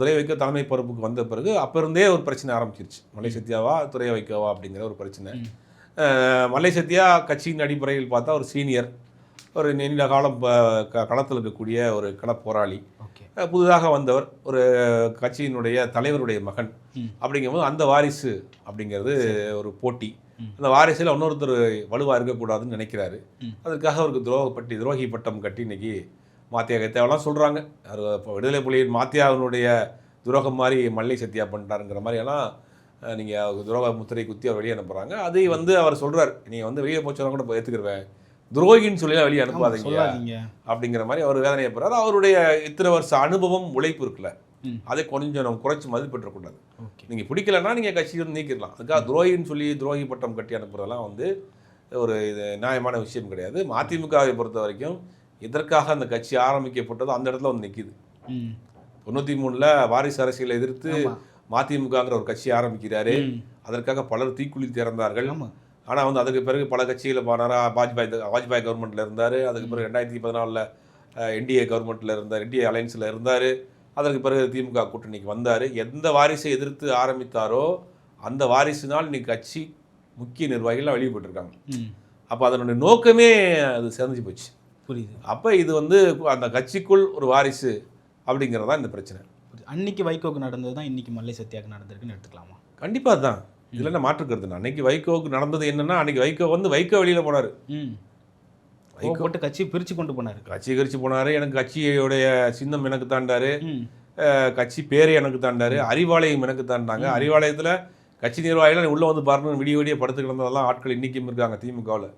துரை வைக்கோ தலைமை பொறுப்புக்கு வந்த பிறகு அப்போ இருந்தே ஒரு பிரச்சனை ஆரம்பிச்சிருச்சு. மலை சத்யாவா துரை வைக்கோவா அப்படிங்கிற ஒரு பிரச்சனை. மலை சத்யா கட்சியின் அடிப்படையில் பார்த்தா ஒரு சீனியர் ஒரு நீண்ட காலம் களத்தில் இருக்கக்கூடிய ஒரு களப் போராளி ஓகே. அஹ் புதிதாக வந்தவர் ஒரு கட்சியினுடைய தலைவருடைய மகன். அப்படிங்கும்போது அந்த வாரிசு அப்படிங்கிறது ஒரு போட்டி. அந்த வாரிசில் இன்னொருத்தர் வலுவாக இருக்கக்கூடாதுன்னு நினைக்கிறாரு. அதற்காக அவருக்கு துரோகப்பட்டி துரோகி பட்டம் கட்டி இன்னைக்கு மாத்தியா தேவலாம் சொல்கிறாங்க விடுதலை புலியின் மாத்தியாவினுடைய துரோகம் மாதிரி மல்லை சத்யா பண்ணிட்டாருங்கிற மாதிரியெல்லாம் நீங்கள் துரோக முத்திரை குத்தி அவர் வெளியே அனுப்புகிறாங்க அதை வந்து அவர் சொல்கிறார் நீங்கள் வந்து வெளியே போச்சோன்னா கூட ஏற்றுக்கிறவேன் துரோகின்னு சொல்லி வெளியே அனுப்பாதீங்க அப்படிங்கிற மாதிரி அவர் வேதனையை போறாரு அவருடைய இத்தனை வருஷ அனுபவம் உழைப்பு இருக்குல்ல. அதை கொஞ்சம் நம்ம குறைச்சி மதிப்பிடக்கூடாது ஓகே. நீங்கள் பிடிக்கலன்னா நீங்கள் கட்சியிலிருந்து நீக்கிடலாம் அதுக்காக துரோகின்னு சொல்லி துரோகி பட்டம் கட்டி அனுப்புறதெல்லாம் வந்து ஒரு இது நியாயமான விஷயம் கிடையாது. மதிமுகவை பொறுத்த வரைக்கும் இதற்காக அந்த கட்சி ஆரம்பிக்கப்பட்டது அந்த இடத்துல வந்து நிற்கிது தொண்ணூற்றி மூணில் வாரிசு அரசியலை எதிர்த்து. மதிமுகங்கிற ஒரு கட்சி ஆரம்பிக்கிறாரு. அதற்காக பலர் தீக்குளி திறந்தார்கள் ஆனால் வந்து அதுக்கு பிறகு பல கட்சியில் போனாரா வாஜ்பாய் வாஜ்பாய் கவர்மெண்ட்டில் இருந்தார். அதுக்கு பிறகு ரெண்டாயிரத்தி பதினாலில் என்டிஏ கவர்மெண்ட்டில் இருந்தார் என்டிஏ அலையன்ஸில் இருந்தார். அதற்கு பிறகு திமுக கூட்டணிக்கு வந்தார். எந்த வாரிசை எதிர்த்து ஆரம்பித்தாரோ அந்த வாரிசினால் இன்னைக்கு கட்சி முக்கிய நிர்வாகிகள்லாம் வெளியே போட்டிருக்காங்க அப்போ அதனுடைய நோக்கமே அது சிறந்து போச்சு. புரியுது. அப்போ இது வந்து அந்த கட்சிக்குள் ஒரு வாரிசு அப்படிங்கிறது தான் இந்த பிரச்சனை. அன்னைக்கு வைகோக்கு நடந்தது தான் இன்னைக்கு மல்லை சத்யாவுக்கு நடந்திருக்குன்னு எடுத்துக்கலாமா? கண்டிப்பாக தான் இதில் என்ன மாற்றுக்கிறது அன்னைக்கு வைகோவுக்கு நடந்தது என்னன்னா அன்னைக்கு வைகோ வந்து வைகோ வெளியில் போனார். வைகோ போட்டு கட்சி பிரித்து கொண்டு போனார். கட்சி கரிச்சு போனார் எனக்கு கட்சியோடைய சின்னம் எனக்கு தாண்டாரு. கட்சி பேரே எனக்கு தாண்டாரு. அறிவாலயம் எனக்கு தாண்டாங்க. அறிவாலயத்தில் கட்சி நிர்வாகிகள் உள்ளே வந்து பாருன்னு விடிய விடிய படுத்து கிடந்ததெல்லாம் ஆட்கள் இன்றைக்கும் இருக்காங்க திமுகவில்.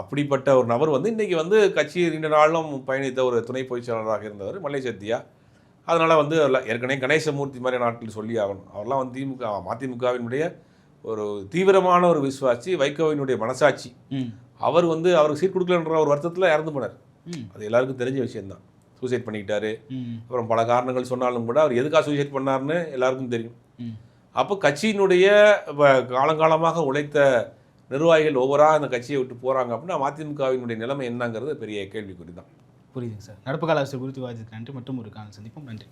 அப்படிப்பட்ட ஒரு நபர் வந்து இன்னைக்கு வந்து கட்சி நீண்ட நாளும் பயணித்த ஒரு துணை பொதுச் செயலாளராக இருந்தவர் மல்லை சத்யா அதனால் வந்து ஏற்கனவே கணேசமூர்த்தி மாதிரி நாட்டில் சொல்லி ஆகணும். அவர்லாம் வந்து திமுக மதிமுகவினுடைய ஒரு தீவிரமான ஒரு விசுவாசி வைகோவினுடைய மனசாட்சி. அவர் வந்து அவருக்கு சீட் கொடுக்கலன்ற ஒரு வருத்தத்தில் இறந்து போனார். அது எல்லாருக்கும் தெரிஞ்ச விஷயம்தான். சூசைட் பண்ணிக்கிட்டாரு. அப்புறம் பல காரணங்கள் சொன்னாலும் கூட அவர் எதுக்காக சூசைட் பண்ணார்னு எல்லாருக்கும் தெரியும். அப்போ கட்சியினுடைய காலங்காலமாக உழைத்த நிர்வாகிகள் ஒவ்வொரா அந்த கட்சியை விட்டு போகிறாங்க அப்படின்னா மதிமுகவினுடைய நிலைமை என்னங்கிறது பெரிய கேள்விக்குறி தான் புரியுதுங்க சார். நடப்பு கால அரசியல் குறித்து விவாதிக்க நன்றி. மற்றும் ஒரு காலம் சந்திப்போம். நன்றி.